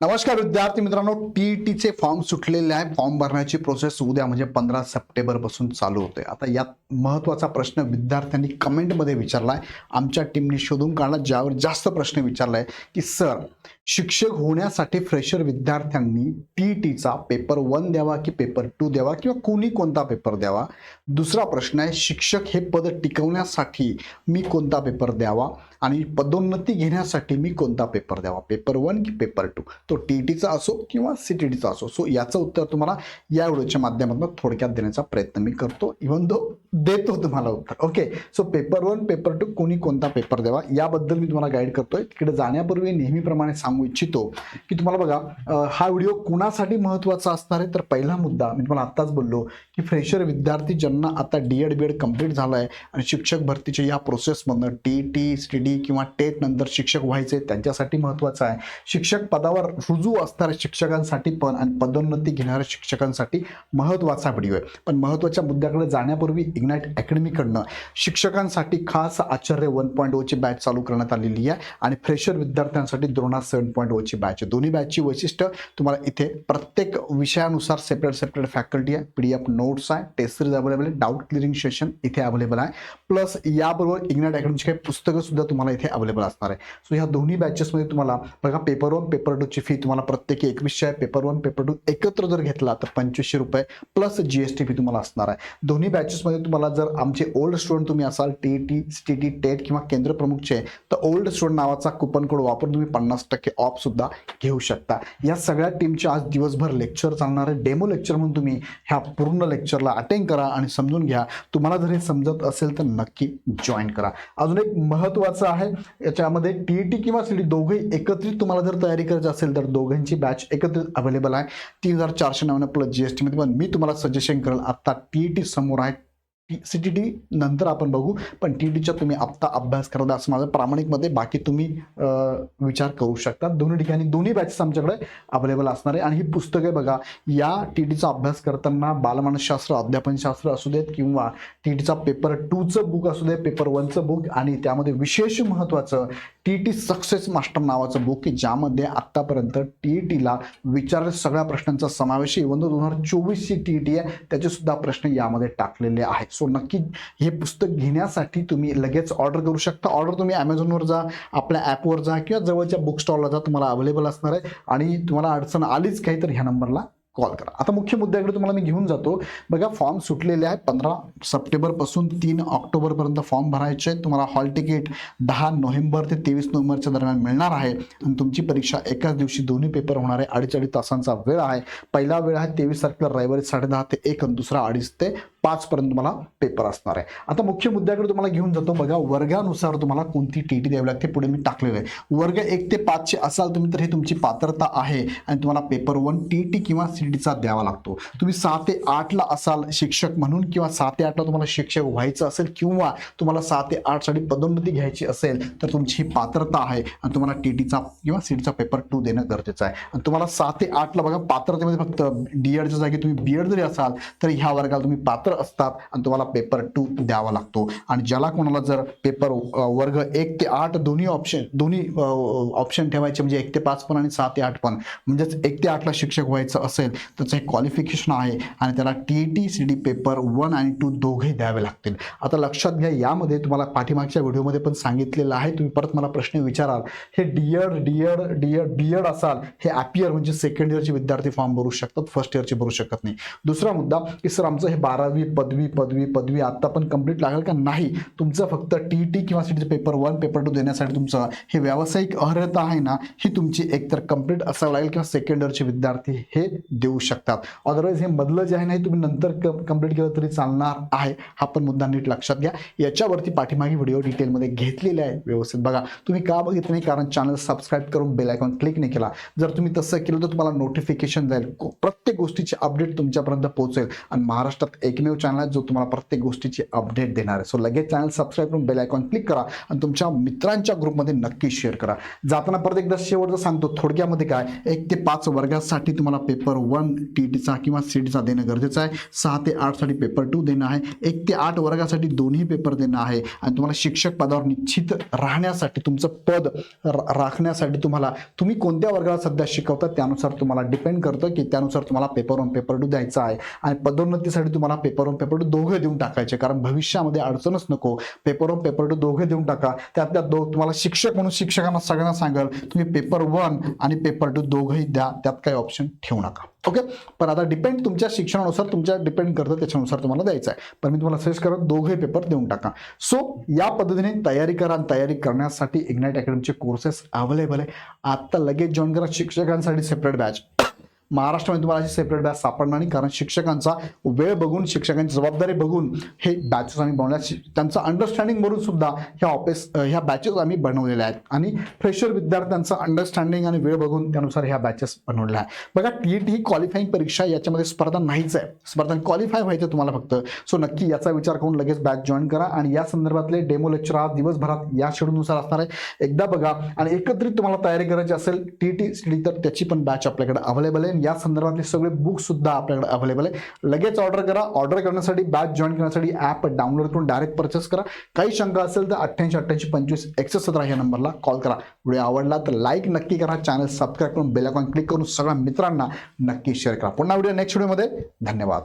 नमस्कार विद्यार्थी मित्रांनो टी टी चे फॉर्म सुटलेले आहे फॉर्म भरण्याची प्रोसेस उद्या म्हणजे पंधरा सप्टेंबरपासून चालू होते. आता यात महत्त्वाचा प्रश्न विद्यार्थ्यांनी कमेंटमध्ये विचारला आहे आमच्या टीमने शोधून काढला ज्यावर जास्त प्रश्न विचारला आहे की सर शिक्षक होण्यासाठी फ्रेशर विद्यार्थ्यांनी टी टीचा पेपर वन द्यावा की पेपर टू द्यावा किंवा कोणी कोणता पेपर द्यावा? दुसरा प्रश्न आहे शिक्षक हे पद टिकवण्यासाठी मी कोणता पेपर द्यावा? आणि पदोन्नती घेण्यासाठी मी कोणता पेपर द्यावा? पेपर वन की पेपर टू तो टी टीचा असो किंवा सी टी टीचा असो. सो याचं उत्तर तुम्हाला या व्हिडिओच्या माध्यमातून थोडक्यात देण्याचा प्रयत्न मी करतो. इव्हन दो देतो तुम्हाला उत्तर. Okay so paper one paper two कोणी कोणता पेपर द्यावा? याबद्दल मी तुम्हाला गाईड करतोय. तिकडे जाण्यापूर्वी नेहमीप्रमाणे सांग इच्छितो की तुम्हाला बघा हा व्हिडिओ कुणासाठी महत्त्वाचा असणार आहे? तर पहिला मुद्दा मी तुम्हाला आत्ताच बोललो की फ्रेशर विद्यार्थी ज्यांना आता D Ed B Ed complete झालं आहे आणि शिक्षक भरतीच्या या प्रोसेसमधनं टी टी सी डी किंवा टेट नंतर शिक्षक व्हायचे त्यांच्यासाठी महत्त्वाचं आहे. शिक्षक पदावर रुजू असणाऱ्या शिक्षकांसाठी पण आणि पदोन्नती घेणाऱ्या शिक्षकांसाठी महत्त्वाचा व्हिडिओ आहे. पण महत्त्वाच्या मुद्द्याकडे जाण्यापूर्वी इग्नाईट अकॅडमीकडनं शिक्षकांसाठी खास आचार्य वन पॉईंट ओची बॅच चालू करण्यात आलेली आहे आणि फ्रेशर विद्यार्थ्यांसाठी द्रोणा सेवन पॉईंट ओची बॅच आहे. दोन्ही बॅचची वैशिष्ट्य तुम्हाला इथे प्रत्येक विषयानुसार सेपरेट सेपरेट फॅकल्टी आहे. पी डी एफ नोट्स आहे. टेस्ट सिरीज अवेलेबल आहे. डाऊट क्लिअरिंग सेशन इथे अवेलेबल आहे. प्लस याबरोबर इग्नाट अकॅडमीची काही पुस्तकं सुद्धा तुम्हाला इथे अवेलेबल असणार आहे. सो ह्या दोन्ही बॅचेसमध्ये तुम्हाला बघा पेपर वन पेपर टूची फी तुम्हाला प्रत्येकी एकवीसशे आहे. पेपर वन पेपर टू एकत्र जर घेतला तर पंचवीसशे रुपये plus G S T fee तुम्हाला असणार आहे. दोन्ही बॅचेसमध्ये तुम्हाला जर आमचे ओल्ड स्टुडंट तुम्ही असाल T T C T TET किंवा केंद्र प्रमुखचे तर ओल्ड स्टुडंट नावाचा कुपन कोड वापरून तुम्ही पन्नास टक्के ऑफ सुद्धा घेऊ शकता. या सगळ्या टीमचे आज दिवसभर लेक्चर चालणारे डेमो लेक्चर म्हणून तुम्ही ह्या पूर्ण लेक्चरला अटेंड करा आणि समजून घ्या. तुम्हाला जर हे समजत असेल तर नक्की जॉईन करा. अजून एक महत्त्वाचं आहे याच्यामध्ये टी टी किंवा सी डी दोघंही एकत्रित तुम्हाला जर तयारी करायची असेल तर दोघांची बॅच एकत्रित अवेलेबल आहे. तीन हजार चारशे नव्याण्णव प्लस जी एस टीमध्ये पण मी तुम्हाला सजेशन करेल. आत्ता टी टी समोर आहे सी टी टी नंतर आपण बघू पण टी टीचा तुम्ही आत्ता अभ्यास करत असं माझं प्रामाणिकमध्ये बाकी तुम्ही विचार करू शकता दोन्ही ठिकाणी दोन्ही बॅचेस आमच्याकडे अवेलेबल असणार आहे आणि ही पुस्तके बघा या टी टीचा अभ्यास करताना बालमानसशास्त्र अध्यापनशास्त्र असू देत किंवा टी टीचा पेपर टूचं बुक असू दे पेपर वनचं बुक आणि त्यामध्ये विशेष महत्त्वाचं टी टी सक्सेस मास्टर नावाचं बुक की ज्यामध्ये आत्तापर्यंत टी टीला विचार सगळ्या प्रश्नांचा समावेश इवन दोन हजार चोवीसची टी टी आहे त्याचेसुद्धा प्रश्न यामध्ये टाकलेले आहेत सो नक्की हे पुस्तक घेण्यासाठी तुम्ही लगेच ऑर्डर करू शकता. ऑर्डर तुम्ही ॲमेझॉनवर जा आपल्या ॲपवर जा किंवा जवळच्या बुक स्टॉलला जा तुम्हाला अवेलेबल असणार आहे. आणि तुम्हाला अडचण आलीच काही तर ह्या नंबरला कॉल करा. आता मुख्य मुद्द्याकडे तुम्हाला मी घेऊन जातो. बघा फॉर्म सुटलेले आहे पंधरा सप्टेंबरपासून तीन ऑक्टोबरपर्यंत फॉर्म भरायचे आहेत. तुम्हाला हॉल तिकीट दहा नोव्हेंबर ते तेवीस नोव्हेंबरच्या दरम्यान मिळणार आहे. आणि तुमची परीक्षा एकाच दिवशी दोन्ही पेपर होणार आहे. अडीच अडीच तासांचा वेळ आहे. पहिला वेळ आहे तेवीस तारखेला रविवारी साडेदहा ते एक आणि दुसरा अडीच ते पाचपर्यंत तुम्हाला पेपर असणार आहे. आता मुख्य मुद्द्याकडे तुम्हाला घेऊन जातो. बघा वर्गानुसार तुम्हाला कोणती टी टी द्यावी लागते पुढे मी टाकलेलं आहे. वर्ग एक ते पाचचे असाल तुम्ही तर ही तुमची पात्रता आहे. आणि तुम्हाला पेपर वन टी टी किंवा सी टीचा द्यावा लागतो. तुम्ही सहा ते आठला असाल शिक्षक म्हणून किंवा सहा ते आठला तुम्हाला शिक्षक व्हायचं असेल किंवा तुम्हाला सहा ते आठसाठी पदोन्नती घ्यायची असेल तर तुमची ही पात्रता आहे आणि तुम्हाला टी टीचा किंवा सीटचा पेपर टू देणं गरजेचं आहे. आणि तुम्हाला सहा ते आठला बघा पात्रतेमध्ये फक्त डी एडच्या जागी तुम्ही बी एड जरी असाल तर ह्या वर्गाला तुम्ही पात्र असतात आणि तुम्हाला पेपर टू द्यावा लागतो. आणि ज्याला कोणाला जर पेपर वर्ग एक ते आठ दोन्ही ऑप्शन दोन्ही ऑप्शन ठेवायचे म्हणजे एक ते पाच पण आणि सहा ते आठ पण. म्हणजेच एक ते आठला शिक्षक व्हायचं असेल त्याचं एक क्वालिफिकेशन आहे आणि त्याला T T C D paper one आणि टू दोघे द्यावे लागतील. आता लक्षात घ्या यामध्ये तुम्हाला पाठीमागच्या व्हिडिओमध्ये पण सांगितलेलं आहे. तुम्ही परत मला प्रश्न विचाराल. हे D Ed D Ed D B Ed D Ed असाल हे ॲपियर म्हणजे सेकंड इयरचे विद्यार्थी फॉर्म भरू शकतात फर्स्ट इयरचे भरू शकत नाही. दुसरा मुद्दा की सर आमचं हे बारावी पदवी पदवी पदवी आता पण कंप्लीट लागेल का? नाही. तुमचं फक्त टी टी किंवा C paper one paper two देण्यासाठी तुमचं हे व्यावसायिक अर्हता आहे ना ही तुमची एकतर कंप्लीट असावं लागेल किंवा सेकंड इयरचे विद्यार्थी हे देऊ शकतात. अदरवाईज हे मधलं जे आहे नाही तुम्ही नंतर कंप्लीट केलं तरी चालणार आहे हा पण मुद्दा नीट लक्षात घ्या. याच्यावरती पाठीमागे व्हिडिओ डिटेलमध्ये घेतलेले आहे व्यवस्थित बघा. तुम्ही का बघितलं नाही? कारण चॅनल सबस्क्राईब करून बेल आयकॉन क्लिक नाही केला. जर तुम्ही तसं केलं तर तुम्हाला नोटिफिकेशन जाईल. प्रत्येक गोष्टीची अपडेट तुमच्यापर्यंत पोहोचेल. आणि महाराष्ट्रात एकमेव चॅनल आहे जो तुम्हाला प्रत्येक गोष्टीची अपडेट देणार आहे. सो लगेच चॅनल सबस्क्राईब करून बेल आयकॉन क्लिक करा आणि तुमच्या मित्रांच्या ग्रुपमध्ये नक्की शेअर करा. जाताना परत एकदा शेवटचं सांगतो थोडक्यामध्ये काय? एक ते पाच वर्गासाठी तुम्हाला पेपर वन टी टीचा किंवा सी टीचा देणं गरजेचं आहे. सहा ते आठसाठी पेपर टू देणं आहे. एक ते आठ वर्गासाठी दोन्ही पेपर देणं आहे. आणि तुम्हाला शिक्षक पदावर निश्चित राहण्यासाठी तुमचं पद राखण्यासाठी तुम्हाला तुम्ही कोणत्या वर्गाला सध्या शिकवता त्यानुसार तुम्हाला डिपेंड करतं की त्यानुसार तुम्हाला पेपर वन पेपर टू द्यायचा आहे. आणि पदोन्नतीसाठी तुम्हाला पेपर वन पेपर टू दोघे देऊन टाकायचे. कारण भविष्यामध्ये अडचणच नको. पेपर वन पेपर टू दोघे देऊन टाका. त्यातल्या दो तुम्हाला शिक्षक म्हणून शिक्षकांना सगळ्यांना सांगाल तुम्ही पेपर वन आणि पेपर टू दोघंही द्या. त्यात काही ऑप्शन ठेवू नका. ओके पण आता डिपेंड तुमच्या शिक्षणानुसार तुमच्या डिपेंड करतं त्याच्यानुसार तुम्हाला द्यायचं आहे. पण मी तुम्हाला सजेस्ट करत दोघे पेपर देऊन टाका. सो या पद्धतीने तयारी करा आणि तयारी करण्यासाठी इग्नाइट अकॅडमीचे कोर्सेस अवेलेबल आहे. आत्ता लगेच जॉईन करा. शिक्षकांसाठी सेपरेट बॅच महाराष्ट्रामध्ये तुम्हाला अशी सेपरेट बॅच सापडणार नाही. कारण शिक्षकांचा वेळ बघून शिक्षकांची जबाबदारी बघून हे बॅचेस आम्ही बनवल्या त्यांचं अंडरस्टँडिंग भरून सुद्धा ह्या ऑफिस ह्या बॅचेस आम्ही बनवलेल्या आहेत. आणि फ्रेशर विद्यार्थ्यांचं अंडरस्टँडिंग आणि वेळ बघून त्यानुसार ह्या बॅचेस बनवलेल्या आहेत. बघा टी ही क्वालिफाईंग परीक्षा याच्यामध्ये स्पर्धा नाहीच आहे. स्पर्धा क्वालिफाय व्हायचं तुम्हाला फक्त. सो नक्की याचा विचार करून लगेच बॅच जॉईन करा आणि या संदर्भातले डेमो लेक्चर आज दिवसभरात या शेड्यूलनुसार असणार आहे. एकदा बघा आणि एकत्रित तुम्हाला तयारी करायची असेल टी टी सी तर त्याची पण बॅच आपल्याकडे अवेलेबल आहे. या संदर्भातले सगळे बुकसुद्धा आपल्याकडे अवेलेबल आहे. लगेच ऑर्डर करा. ऑर्डर करण्यासाठी बॅच जॉईन करण्यासाठी ॲप डाउनलोड करून डायरेक्ट परचेस करा. काही शंका असेल तर अठ्ठ्याऐंशी अठ्ठ्याऐंशी पंचवीस एकशे सतरा या नंबरला कॉल करा. व्हिडिओ आवडला तर लाईक नक्की करा. चॅनल सबस्क्राईब करून बेल क्लिक करून सगळ्या मित्रांना नक्की शेअर करा. पुन्हा व्हिडिओ नेक्स्ट व्हिडिओमध्ये धन्यवाद.